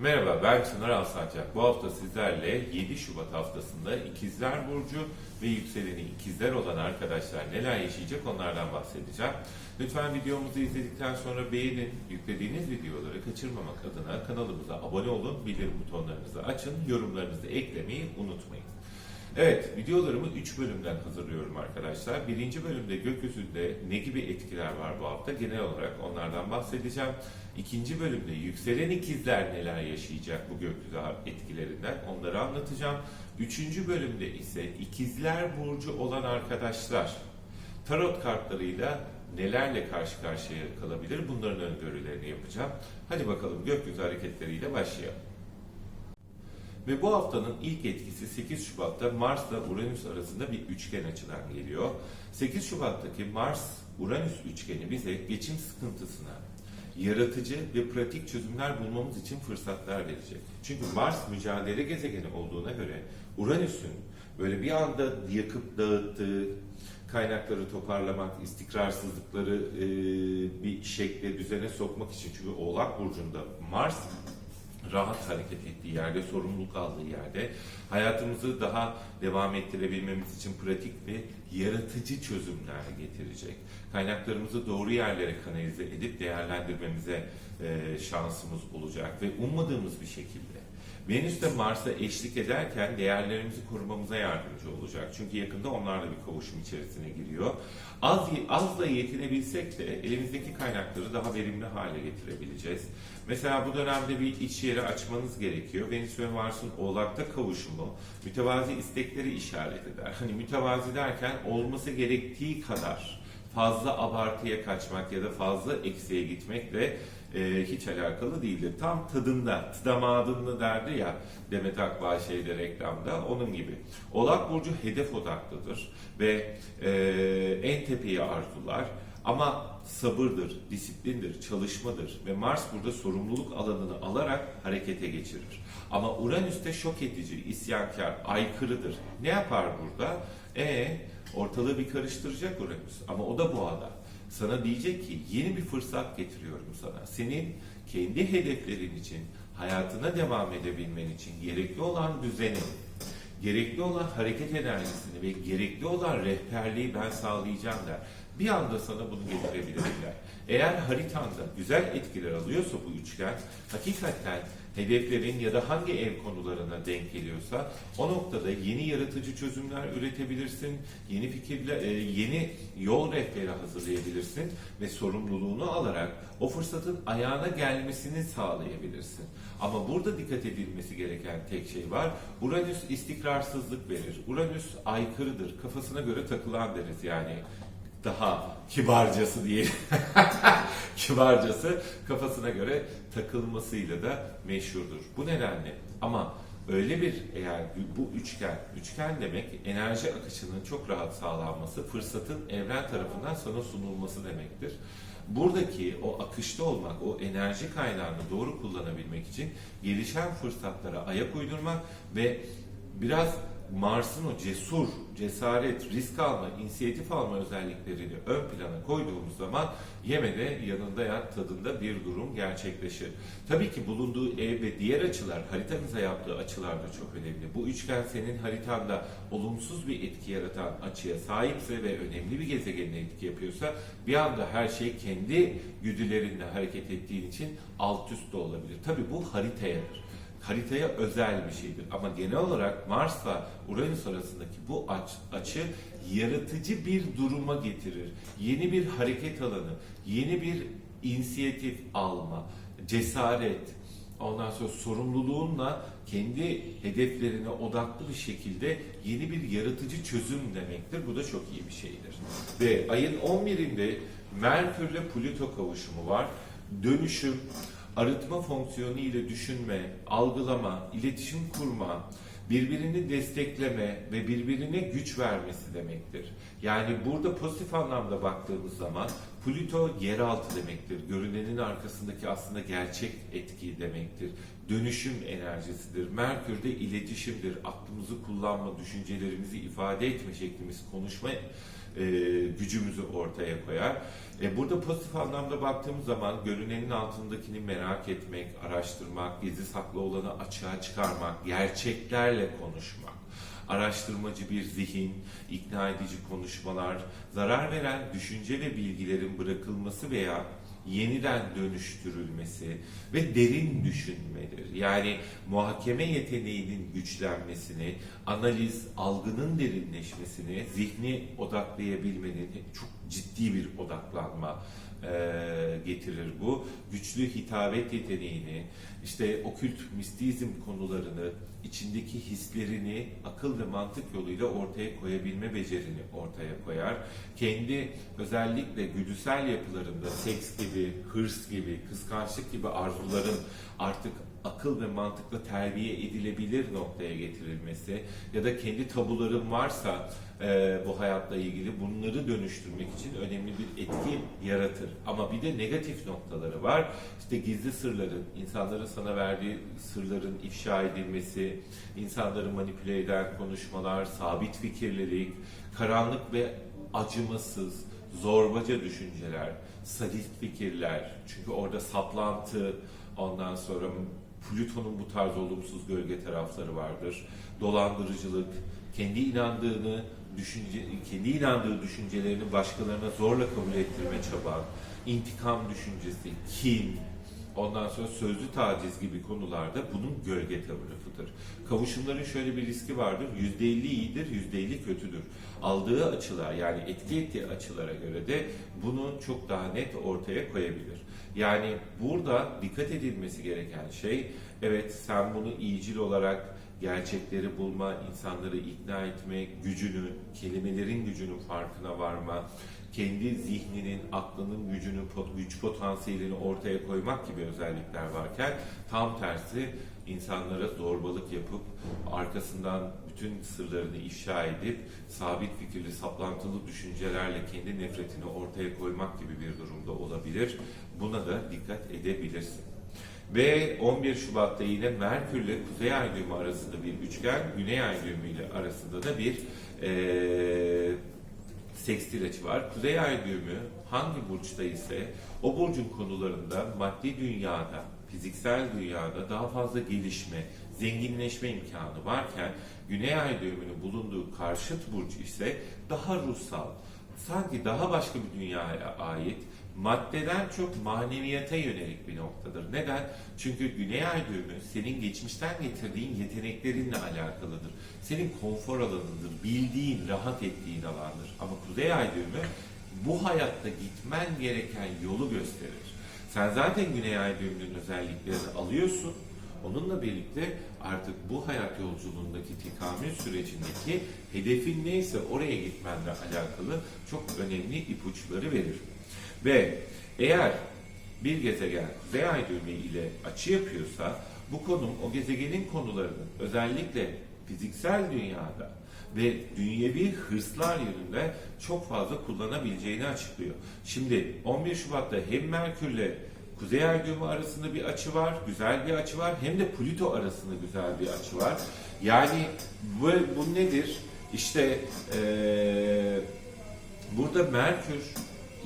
Merhaba ben Çınar Alsancak. Bu hafta sizlerle 7 Şubat haftasında İkizler Burcu ve yükseleni İkizler olan arkadaşlar neler yaşayacak onlardan bahsedeceğim. Lütfen videomuzu izledikten sonra beğenin, yüklediğiniz videoları kaçırmamak adına kanalımıza abone olun, bildirim butonlarınızı açın, yorumlarınızı eklemeyi unutmayın. Evet, videolarımı 3 bölümden hazırlıyorum arkadaşlar. Birinci bölümde gökyüzünde ne gibi etkiler var bu hafta? Genel olarak onlardan bahsedeceğim. İkinci bölümde yükselen ikizler neler yaşayacak bu gökyüzü etkilerinden onları anlatacağım. Üçüncü bölümde ise ikizler burcu olan arkadaşlar tarot kartlarıyla nelerle karşı karşıya kalabilir bunların öngörülerini yapacağım. Hadi bakalım gökyüzü hareketleriyle başlayalım. Ve bu haftanın ilk etkisi 8 Şubat'ta Mars'la Uranüs arasında bir üçgen açıdan geliyor. 8 Şubat'taki Mars-Uranüs üçgeni bize geçim sıkıntısına, yaratıcı ve pratik çözümler bulmamız için fırsatlar verecek. Çünkü Mars mücadele gezegeni olduğuna göre Uranüs'ün böyle bir anda yakıp dağıttığı kaynakları toparlamak, istikrarsızlıkları e, bir şekle, düzene sokmak için çünkü Oğlak Burcu'nda Mars rahat hareket ettiği yerde, sorumluluk aldığı yerde hayatımızı daha devam ettirebilmemiz için pratik ve yaratıcı çözümler getirecek. Kaynaklarımızı doğru yerlere kanalize edip değerlendirmemize e, şansımız olacak ve ummadığımız bir şekilde. Venüs de Mars'a eşlik ederken değerlerimizi korumamıza yardımcı olacak. Çünkü yakında onlarla bir kavuşum içerisine giriyor. Az, azla yetinebilsek de elimizdeki kaynakları daha verimli hale getirebileceğiz. Mesela bu dönemde bir iş yeri açmanız gerekiyor. Venüs ve Mars'ın oğlakta kavuşumu mütevazi istekleri işaret eder. Hani mütevazi derken olması gerektiği kadar fazla abartıya kaçmak ya da fazla eksiğe gitmekle e, hiç alakalı değildir. Tam tadında, damadında derdi ya Demet Akbağ şeyde reklamda onun gibi. Oğlak Burcu hedef odaklıdır ve e, en tepeyi arzular. Ama sabırdır, disiplindir, çalışmadır ve Mars burada sorumluluk alanını alarak harekete geçirir. Ama Uranüs de şok edici, isyankar, aykırıdır. Ne yapar burada? E ortalığı bir karıştıracak Uranüs ama o da boğada. Sana diyecek ki yeni bir fırsat getiriyorum sana. Senin kendi hedeflerin için, hayatına devam edebilmen için gerekli olan düzeni, gerekli olan hareket enerjisini ve gerekli olan rehberliği ben sağlayacağım der. Bir anda sana bunu getirebilirler. Eğer haritanda güzel etkiler alıyorsa bu üçgen, hakikaten hedeflerin ya da hangi ev konularına denk geliyorsa o noktada yeni yaratıcı çözümler üretebilirsin, yeni fikirler, e, yeni yol rehberi hazırlayabilirsin ve sorumluluğunu alarak o fırsatın ayağına gelmesini sağlayabilirsin. Ama burada dikkat edilmesi gereken tek şey var. Uranüs istikrarsızlık verir. Uranüs aykırıdır. Kafasına göre takılan deriz yani daha kibarcası diye kibarcası kafasına göre takılmasıyla da meşhurdur. Bu nedenle ama öyle bir eğer bu üçgen, üçgen demek enerji akışının çok rahat sağlanması, fırsatın evren tarafından sana sunulması demektir. Buradaki o akışta olmak, o enerji kaynağını doğru kullanabilmek için gelişen fırsatlara ayak uydurmak ve biraz Mars'ın o cesur, cesaret, risk alma, inisiyatif alma özelliklerini ön plana koyduğumuz zaman yemede yanında yat tadında bir durum gerçekleşir. Tabii ki bulunduğu ev ve diğer açılar, haritanıza yaptığı açılar da çok önemli. Bu üçgen senin haritanda olumsuz bir etki yaratan açıya sahipse ve önemli bir gezegenine etki yapıyorsa bir anda her şey kendi güdülerinle hareket ettiğin için alt üst de olabilir. Tabii bu haritayadır haritaya özel bir şeydir. Ama genel olarak Mars'la Uranüs arasındaki bu aç, açı yaratıcı bir duruma getirir. Yeni bir hareket alanı, yeni bir inisiyatif alma, cesaret, ondan sonra sorumluluğunla kendi hedeflerine odaklı bir şekilde yeni bir yaratıcı çözüm demektir. Bu da çok iyi bir şeydir. Ve ayın 11'inde Merkürle Plüto kavuşumu var. Dönüşüm, arıtma fonksiyonu ile düşünme, algılama, iletişim kurma, birbirini destekleme ve birbirine güç vermesi demektir. Yani burada pozitif anlamda baktığımız zaman Plüto yeraltı demektir. Görünenin arkasındaki aslında gerçek etki demektir. Dönüşüm enerjisidir. Merkür de iletişimdir. Aklımızı kullanma, düşüncelerimizi ifade etme şeklimiz, konuşma e, gücümüzü ortaya koyar. E, burada pozitif anlamda baktığımız zaman görünenin altındakini merak etmek, araştırmak, gizli saklı olanı açığa çıkarmak, gerçeklerle konuşmak araştırmacı bir zihin, ikna edici konuşmalar, zarar veren düşünce ve bilgilerin bırakılması veya yeniden dönüştürülmesi ve derin düşünmedir. Yani muhakeme yeteneğinin güçlenmesini, analiz, algının derinleşmesini, zihni odaklayabilmenin çok ciddi bir odaklanma e, getirir bu. Güçlü hitabet yeteneğini, işte okült mistizm konularını, içindeki hislerini akıl ve mantık yoluyla ortaya koyabilme becerini ortaya koyar. Kendi özellikle güdüsel yapılarında seks gibi, hırs gibi, kıskançlık gibi arzuların artık akıl ve mantıkla terbiye edilebilir noktaya getirilmesi ya da kendi tabuların varsa e, bu hayatla ilgili bunları dönüştürmek için önemli bir etki yaratır. Ama bir de negatif noktaları var. İşte gizli sırların, insanların sana verdiği sırların ifşa edilmesi, insanları manipüle eden konuşmalar, sabit fikirlilik, karanlık ve acımasız, zorbaca düşünceler, sadist fikirler. Çünkü orada saplantı, ondan sonra Plüton'un bu tarz olumsuz gölge tarafları vardır. Dolandırıcılık, kendi inandığını, düşünce, kendi inandığı düşüncelerini başkalarına zorla kabul ettirme çaba, intikam düşüncesi, kin, ondan sonra sözlü taciz gibi konularda bunun gölge tarafıdır. Kavuşumların şöyle bir riski vardır. %50 iyidir, %50 kötüdür. Aldığı açılar yani etki ettiği açılara göre de bunu çok daha net ortaya koyabilir. Yani burada dikkat edilmesi gereken şey evet sen bunu iyicil olarak gerçekleri bulma, insanları ikna etme gücünü, kelimelerin gücünün farkına varma, kendi zihninin, aklının gücünü, güç potansiyelini ortaya koymak gibi özellikler varken tam tersi insanlara zorbalık yapıp arkasından bütün sırlarını ifşa edip sabit fikirli, saplantılı düşüncelerle kendi nefretini ortaya koymak gibi bir durumda olabilir. Buna da dikkat edebilirsin. Ve 11 Şubat'ta yine Merkür ile Kuzey Ay düğümü arasında bir üçgen, Güney Ay düğümü ile arasında da bir eee sekstil açı var. Kuzey Ay düğümü hangi burçta ise o burcun konularında maddi dünyada, fiziksel dünyada daha fazla gelişme, zenginleşme imkanı varken Güney Ay düğümünün bulunduğu karşıt burç ise daha ruhsal, sanki daha başka bir dünyaya ait maddeden çok maneviyata yönelik bir noktadır. Neden? Çünkü Güney Ay düğümü senin geçmişten getirdiğin yeteneklerinle alakalıdır. Senin konfor alanındır, bildiğin, rahat ettiğin alandır. Ama Kuzey Ay düğümü bu hayatta gitmen gereken yolu gösterir. Sen zaten Güney Ay düğümünün özelliklerini alıyorsun. Onunla birlikte artık bu hayat yolculuğundaki tekamül sürecindeki hedefin neyse oraya gitmenle alakalı çok önemli ipuçları verir. Ve eğer bir gezegen Kuzey Ay düğümü ile açı yapıyorsa bu konum o gezegenin konularının özellikle fiziksel dünyada ve dünyevi hırslar yönünde çok fazla kullanabileceğini açıklıyor. Şimdi 11 Şubat'ta hem Merkür'le Kuzey Ay düğümü arasında bir açı var, güzel bir açı var. Hem de Plüto arasında güzel bir açı var. Yani bu, bu nedir? İşte eee burada Merkür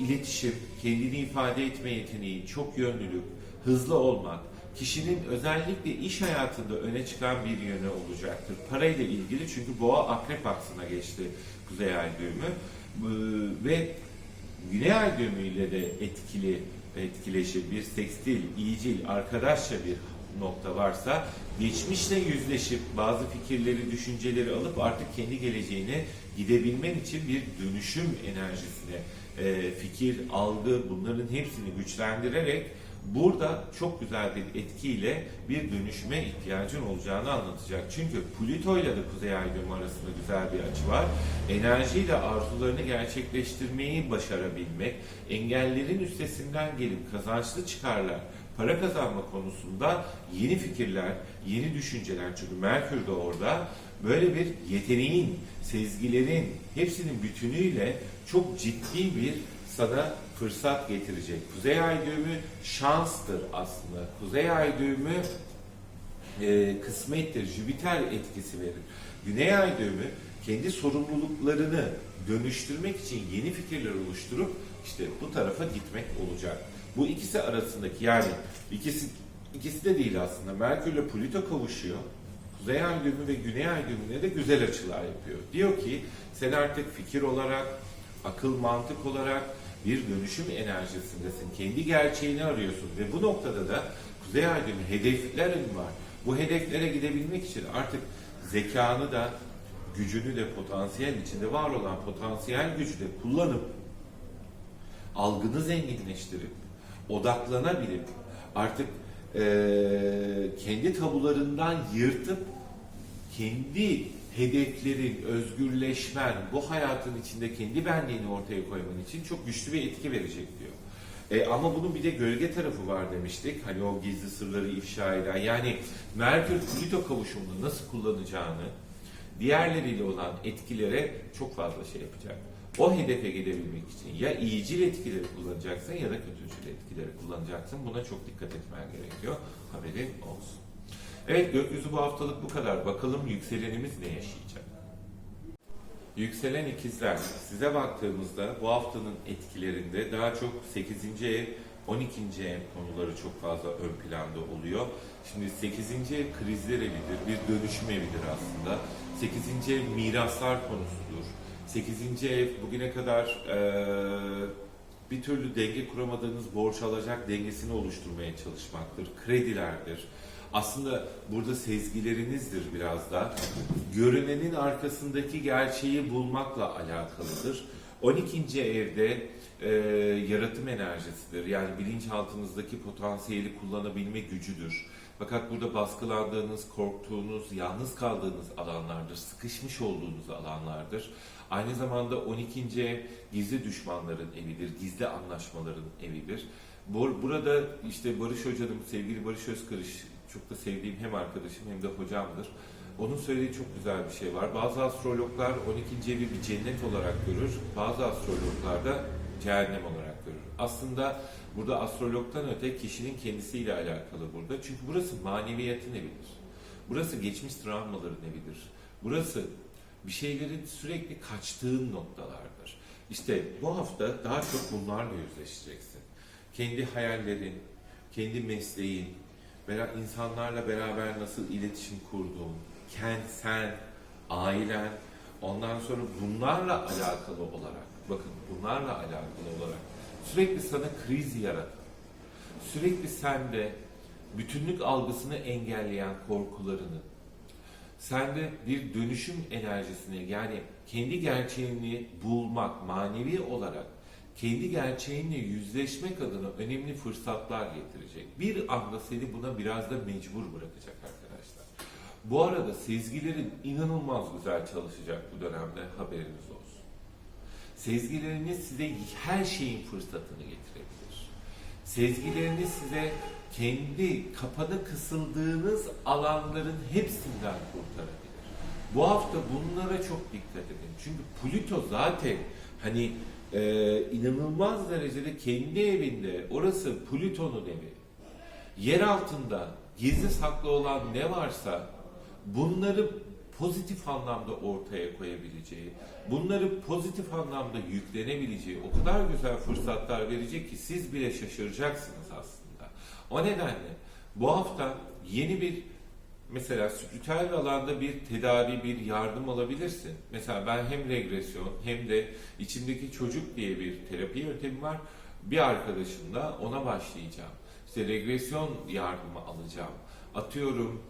iletişim, kendini ifade etme yeteneği, çok yönlülük, hızlı olmak, kişinin özellikle iş hayatında öne çıkan bir yönü olacaktır. Parayla ilgili çünkü boğa akrep aksına geçti Kuzey Ay düğümü Ee, ve Güney Ay düğümüyle de etkili etkileşir bir sekstil, iyicil, arkadaşça bir nokta varsa geçmişle yüzleşip bazı fikirleri, düşünceleri alıp artık kendi geleceğine gidebilmen için bir dönüşüm enerjisine e, fikir, algı bunların hepsini güçlendirerek burada çok güzel bir etkiyle bir dönüşüme ihtiyacın olacağını anlatacak. Çünkü Plüto ile de Kuzey Ay arasında güzel bir açı var. Enerjiyle arzularını gerçekleştirmeyi başarabilmek, engellerin üstesinden gelip kazançlı çıkarlar, para kazanma konusunda yeni fikirler, yeni düşünceler çünkü Merkür de orada böyle bir yeteneğin, sezgilerin hepsinin bütünüyle çok ciddi bir sana fırsat getirecek. Kuzey ay düğümü şanstır aslında. Kuzey ay düğümü e, kısmettir, Jüpiter etkisi verir. Güney ay düğümü kendi sorumluluklarını dönüştürmek için yeni fikirler oluşturup işte bu tarafa gitmek olacak. Bu ikisi arasındaki yani ikisi ikisi de değil aslında. Merkür ile Plüto kavuşuyor. Kuzey ay düğümü ve güney ay düğümüne de güzel açılar yapıyor. Diyor ki sen artık fikir olarak, akıl mantık olarak bir dönüşüm enerjisindesin. Kendi gerçeğini arıyorsun ve bu noktada da Kuzey ay düğümü hedeflerin var. Bu hedeflere gidebilmek için artık zekanı da gücünü de potansiyel içinde var olan potansiyel gücü de kullanıp algını zenginleştirip odaklanabilip artık eee, kendi tabularından yırtıp kendi hedeflerin, özgürleşmen, bu hayatın içinde kendi benliğini ortaya koyman için çok güçlü bir etki verecek diyor. E, ama bunun bir de gölge tarafı var demiştik. Hani o gizli sırları ifşa eden. Yani Merkür Plüto kavuşumunu nasıl kullanacağını diğerleriyle olan etkilere çok fazla şey yapacak. O hedefe gidebilmek için ya iyicil etkileri kullanacaksın ya da kötücül etkileri kullanacaksın. Buna çok dikkat etmen gerekiyor. Haberin olsun. Evet gökyüzü bu haftalık bu kadar. Bakalım yükselenimiz ne yaşayacak? Yükselen ikizler. Size baktığımızda bu haftanın etkilerinde daha çok 8. ev, 12. ev konuları çok fazla ön planda oluyor. Şimdi 8. ev krizler evidir, bir dönüşüm evidir aslında. 8. ev miraslar konusudur. 8. ev bugüne kadar eee, bir türlü denge kuramadığınız borç alacak dengesini oluşturmaya çalışmaktır. Kredilerdir. Aslında burada sezgilerinizdir biraz da. Görünenin arkasındaki gerçeği bulmakla alakalıdır. 12. evde e, yaratım enerjisidir. Yani bilinçaltınızdaki potansiyeli kullanabilme gücüdür. Fakat burada baskılandığınız, korktuğunuz, yalnız kaldığınız alanlardır, sıkışmış olduğunuz alanlardır. Aynı zamanda 12. ev gizli düşmanların evidir, gizli anlaşmaların evidir. Bu- Burada işte Barış Hoca'nın, sevgili Barış Özkırış, çok da sevdiğim hem arkadaşım hem de hocamdır. Onun söylediği çok güzel bir şey var. Bazı astrologlar 12. evi bir cennet olarak görür, bazı astrologlar da cehennem olarak görür. Aslında burada astrologdan öte kişinin kendisiyle alakalı burada. Çünkü burası maneviyatın evidir. Burası geçmiş travmaların evidir. Burası bir şeylerin sürekli kaçtığın noktalardır. İşte bu hafta daha çok bunlarla yüzleşeceksin. Kendi hayallerin, kendi mesleğin, insanlarla beraber nasıl iletişim kurduğun, kent, sen, ailen, ondan sonra bunlarla alakalı olarak, bakın bunlarla alakalı olarak sürekli sana kriz yaratan, sürekli sende bütünlük algısını engelleyen korkularını, sende bir dönüşüm enerjisini yani kendi gerçeğini bulmak manevi olarak kendi gerçeğinle yüzleşmek adına önemli fırsatlar getirecek. Bir anda seni buna biraz da mecbur bırakacak arkadaşlar. Bu arada sezgilerin inanılmaz güzel çalışacak bu dönemde haberiniz olsun. Sezgileriniz size her şeyin fırsatını getirebilir. Sezgileriniz size kendi kapanı kısıldığınız alanların hepsinden kurtarabilir. Bu hafta bunlara çok dikkat edin. Çünkü Plüto zaten hani e, inanılmaz derecede kendi evinde, orası Plüton'un evi. Yer altında gizli saklı olan ne varsa bunları pozitif anlamda ortaya koyabileceği, bunları pozitif anlamda yüklenebileceği o kadar güzel fırsatlar verecek ki siz bile şaşıracaksınız aslında. O nedenle bu hafta yeni bir mesela spiritüel alanda bir tedavi, bir yardım alabilirsin. Mesela ben hem regresyon hem de içimdeki çocuk diye bir terapi yöntemi var. Bir arkadaşımla ona başlayacağım. İşte regresyon yardımı alacağım. Atıyorum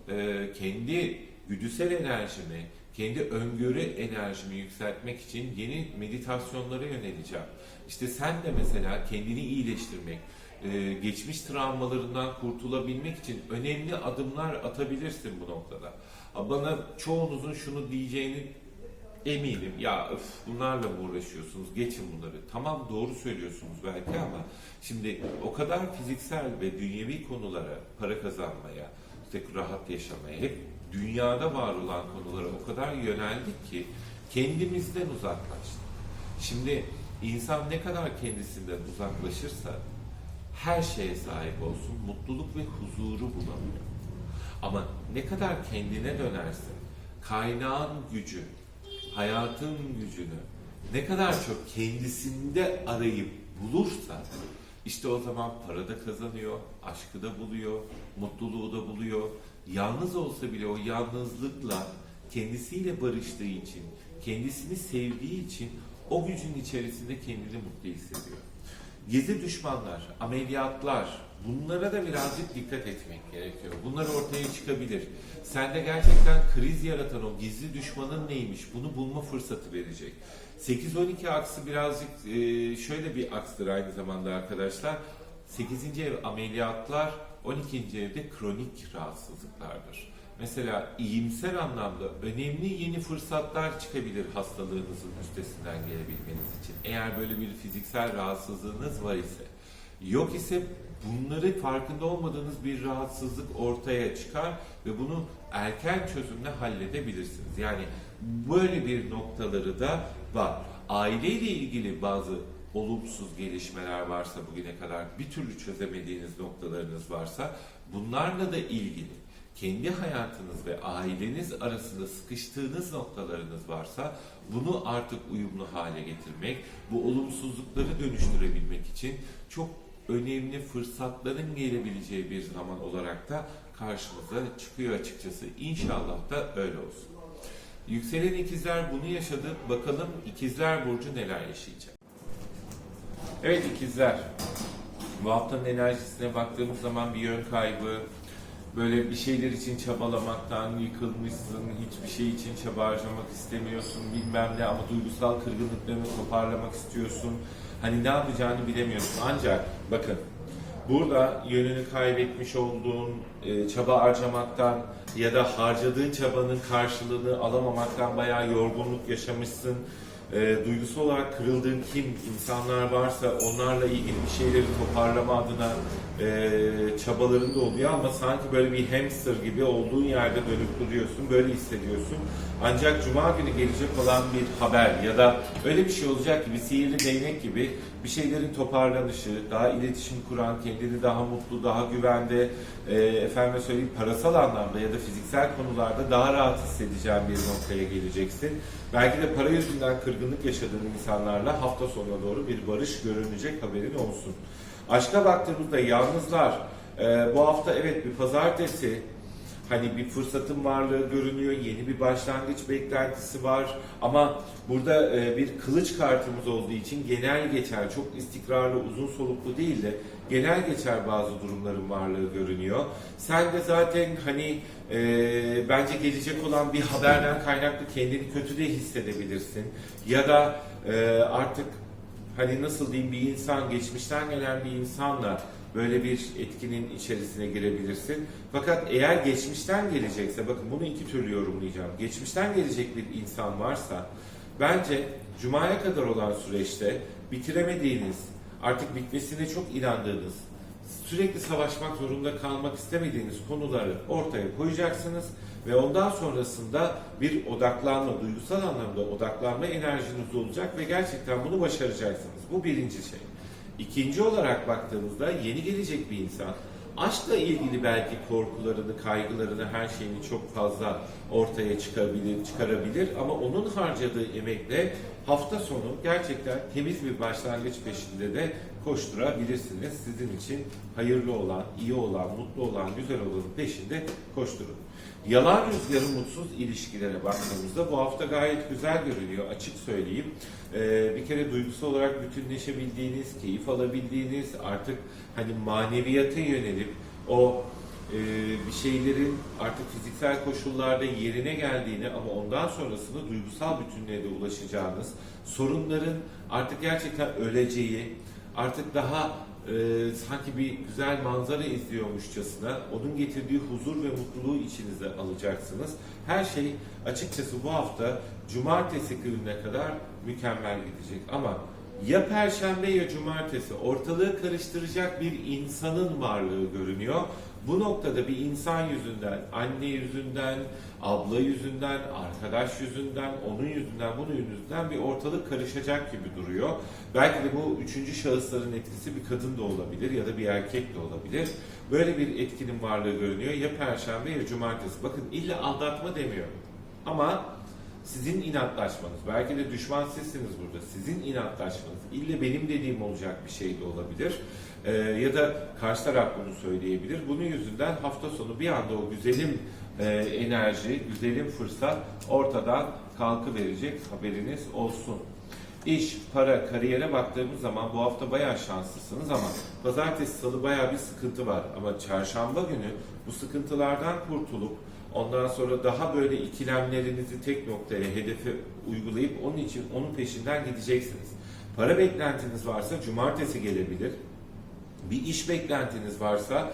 kendi güdüsel enerjimi, kendi öngörü enerjimi yükseltmek için yeni meditasyonlara yöneleceğim. İşte sen de mesela kendini iyileştirmek, e, geçmiş travmalarından kurtulabilmek için önemli adımlar atabilirsin bu noktada. Bana çoğunuzun şunu diyeceğini eminim. Ya öf, bunlarla mı uğraşıyorsunuz? Geçin bunları. Tamam doğru söylüyorsunuz belki ama şimdi o kadar fiziksel ve dünyevi konulara, para kazanmaya, işte rahat yaşamaya, hep dünyada var olan konulara o kadar yöneldik ki kendimizden uzaklaştık. Şimdi İnsan ne kadar kendisinden uzaklaşırsa her şeye sahip olsun, mutluluk ve huzuru bulamıyor. Ama ne kadar kendine dönersin, kaynağın gücü, hayatın gücünü ne kadar çok kendisinde arayıp bulursa işte o zaman para da kazanıyor, aşkı da buluyor, mutluluğu da buluyor. Yalnız olsa bile o yalnızlıkla kendisiyle barıştığı için, kendisini sevdiği için o gücün içerisinde kendini mutlu hissediyor. Gizli düşmanlar, ameliyatlar, bunlara da birazcık dikkat etmek gerekiyor. Bunlar ortaya çıkabilir. Sende gerçekten kriz yaratan o gizli düşmanın neymiş bunu bulma fırsatı verecek. 8-12 aksı birazcık e, şöyle bir aksdır aynı zamanda arkadaşlar. 8. ev ameliyatlar, 12. evde kronik rahatsızlıklardır. Mesela iyimser anlamda önemli yeni fırsatlar çıkabilir hastalığınızın üstesinden gelebilmeniz için. Eğer böyle bir fiziksel rahatsızlığınız var ise. Yok ise bunları farkında olmadığınız bir rahatsızlık ortaya çıkar ve bunu erken çözümle halledebilirsiniz. Yani böyle bir noktaları da var. Aileyle ilgili bazı olumsuz gelişmeler varsa bugüne kadar bir türlü çözemediğiniz noktalarınız varsa bunlarla da ilgili kendi hayatınız ve aileniz arasında sıkıştığınız noktalarınız varsa bunu artık uyumlu hale getirmek, bu olumsuzlukları dönüştürebilmek için çok önemli fırsatların gelebileceği bir zaman olarak da karşımıza çıkıyor açıkçası. İnşallah da öyle olsun. Yükselen ikizler bunu yaşadı. Bakalım ikizler burcu neler yaşayacak? Evet ikizler. Bu haftanın enerjisine baktığımız zaman bir yön kaybı, böyle bir şeyler için çabalamaktan yıkılmışsın, hiçbir şey için çaba harcamak istemiyorsun bilmem ne ama duygusal kırgınlıklarını toparlamak istiyorsun. Hani ne yapacağını bilemiyorsun. Ancak bakın burada yönünü kaybetmiş olduğun, e, çaba harcamaktan ya da harcadığın çabanın karşılığını alamamaktan bayağı yorgunluk yaşamışsın. E, duygusal olarak kırıldığın kim insanlar varsa onlarla ilgili bir şeyleri toparlama adına e, çabaların oluyor ama sanki böyle bir hamster gibi olduğun yerde dönüp duruyorsun, böyle hissediyorsun. Ancak Cuma günü gelecek olan bir haber ya da öyle bir şey olacak gibi sihirli değnek gibi bir şeylerin toparlanışı, daha iletişim kuran, kendini daha mutlu, daha güvende, e, efendime söyleyeyim parasal anlamda ya da fiziksel konularda daha rahat hissedeceğin bir noktaya geleceksin. Belki de para yüzünden kırgınlık yaşadığın insanlarla hafta sonuna doğru bir barış görünecek haberin olsun. Aşka baktığımızda yalnızlar, e, bu hafta evet bir pazartesi, Hani bir fırsatın varlığı görünüyor, yeni bir başlangıç beklentisi var. Ama burada e, bir kılıç kartımız olduğu için genel geçer, çok istikrarlı, uzun soluklu değil de genel geçer bazı durumların varlığı görünüyor. Sen de zaten hani e, bence gelecek olan bir haberden kaynaklı kendini kötü de hissedebilirsin. Ya da e, artık hani nasıl diyeyim bir insan, geçmişten gelen bir insanla böyle bir etkinin içerisine girebilirsin. Fakat eğer geçmişten gelecekse, bakın bunu iki türlü yorumlayacağım. Geçmişten gelecek bir insan varsa, bence Cuma'ya kadar olan süreçte bitiremediğiniz, artık bitmesine çok inandığınız, sürekli savaşmak zorunda kalmak istemediğiniz konuları ortaya koyacaksınız ve ondan sonrasında bir odaklanma, duygusal anlamda odaklanma enerjiniz olacak ve gerçekten bunu başaracaksınız. Bu birinci şey. İkinci olarak baktığımızda yeni gelecek bir insan aşkla ilgili belki korkularını, kaygılarını, her şeyini çok fazla ortaya çıkabilir, çıkarabilir ama onun harcadığı emekle hafta sonu gerçekten temiz bir başlangıç peşinde de koşturabilirsiniz. Sizin için hayırlı olan, iyi olan, mutlu olan, güzel olanın peşinde koşturun. Yalan rüzgarı mutsuz ilişkilere baktığımızda bu hafta gayet güzel görünüyor açık söyleyeyim. Ee, bir kere duygusal olarak bütünleşebildiğiniz, keyif alabildiğiniz, artık hani maneviyata yönelip o e, bir şeylerin artık fiziksel koşullarda yerine geldiğini ama ondan sonrasında duygusal bütünlüğe de ulaşacağınız, sorunların artık gerçekten öleceği, artık daha e, sanki bir güzel manzara izliyormuşçasına onun getirdiği huzur ve mutluluğu içinize alacaksınız. Her şey açıkçası bu hafta cumartesi gününe kadar mükemmel gidecek ama ya perşembe ya cumartesi ortalığı karıştıracak bir insanın varlığı görünüyor. Bu noktada bir insan yüzünden, anne yüzünden, abla yüzünden, arkadaş yüzünden, onun yüzünden, bunun yüzünden bir ortalık karışacak gibi duruyor. Belki de bu üçüncü şahısların etkisi bir kadın da olabilir ya da bir erkek de olabilir. Böyle bir etkinin varlığı görünüyor. Ya perşembe ya cumartesi. Bakın illa aldatma demiyor. Ama sizin inatlaşmanız, belki de düşman sizsiniz burada. Sizin inatlaşmanız, ille benim dediğim olacak bir şey de olabilir. Ee, ya da karşı taraf bunu söyleyebilir. Bunun yüzünden hafta sonu bir anda o güzelim e, enerji, güzelim fırsat ortadan kalkı verecek haberiniz olsun. İş, para, kariyere baktığımız zaman bu hafta bayağı şanslısınız ama pazartesi, salı bayağı bir sıkıntı var. Ama çarşamba günü bu sıkıntılardan kurtulup ondan sonra daha böyle ikilemlerinizi tek noktaya, hedefe uygulayıp onun için onun peşinden gideceksiniz. Para beklentiniz varsa cumartesi gelebilir. Bir iş beklentiniz varsa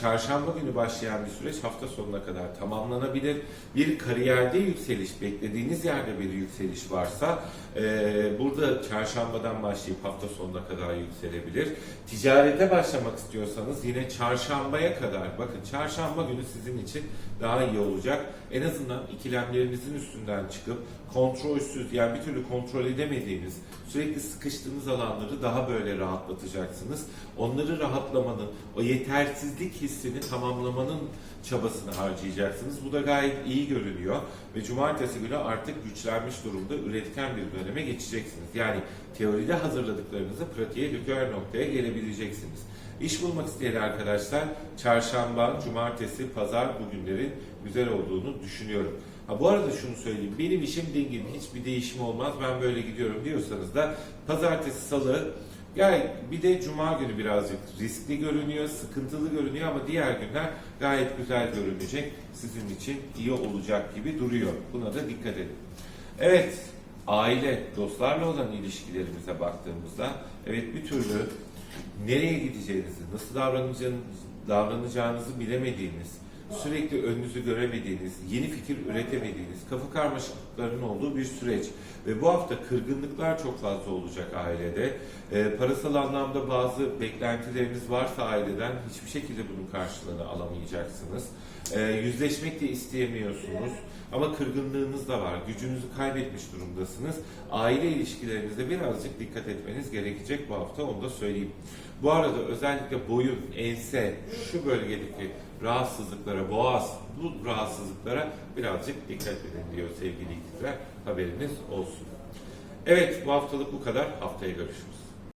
çarşamba günü başlayan bir süreç hafta sonuna kadar tamamlanabilir. Bir kariyerde yükseliş, beklediğiniz yerde bir yükseliş varsa eee, burada çarşambadan başlayıp hafta sonuna kadar yükselebilir. Ticarete başlamak istiyorsanız yine çarşambaya kadar, bakın çarşamba günü sizin için daha iyi olacak. En azından ikilemlerinizin üstünden çıkıp kontrolsüz yani bir türlü kontrol edemediğiniz, sürekli sıkıştığınız alanları daha böyle rahatlatacaksınız. Onları rahatlamanın, o yetersizlik hissini tamamlamanın çabasını harcayacaksınız. Bu da gayet iyi görünüyor ve cumartesi günü artık güçlenmiş durumda üretken bir döneme geçeceksiniz. Yani teoride hazırladıklarınızı pratiğe döker noktaya gelebileceksiniz. İş bulmak isteyen arkadaşlar çarşamba, cumartesi, pazar bu günlerin güzel olduğunu düşünüyorum. Ha bu arada şunu söyleyeyim. Benim işim dingin. Hiçbir değişim olmaz. Ben böyle gidiyorum diyorsanız da pazartesi, salı yani bir de cuma günü birazcık riskli görünüyor, sıkıntılı görünüyor ama diğer günler gayet güzel görünecek. Sizin için iyi olacak gibi duruyor. Buna da dikkat edin. Evet, aile, dostlarla olan ilişkilerimize baktığımızda evet bir türlü nereye gideceğinizi, nasıl davranacağınızı, davranacağınızı bilemediğiniz, sürekli önünüzü göremediğiniz, yeni fikir üretemediğiniz, kafa karmaşıklıklarının olduğu bir süreç. Ve bu hafta kırgınlıklar çok fazla olacak ailede. Ee, parasal anlamda bazı beklentileriniz varsa aileden hiçbir şekilde bunun karşılığını alamayacaksınız. Ee, yüzleşmek de isteyemiyorsunuz. Ama kırgınlığınız da var. Gücünüzü kaybetmiş durumdasınız. Aile ilişkilerinizde birazcık dikkat etmeniz gerekecek bu hafta onu da söyleyeyim. Bu arada özellikle boyun, ense, şu bölgedeki rahatsızlıklara, boğaz, bu rahatsızlıklara birazcık dikkat edin diyor sevgili ikizler. Haberiniz olsun. Evet bu haftalık bu kadar. Haftaya görüşürüz.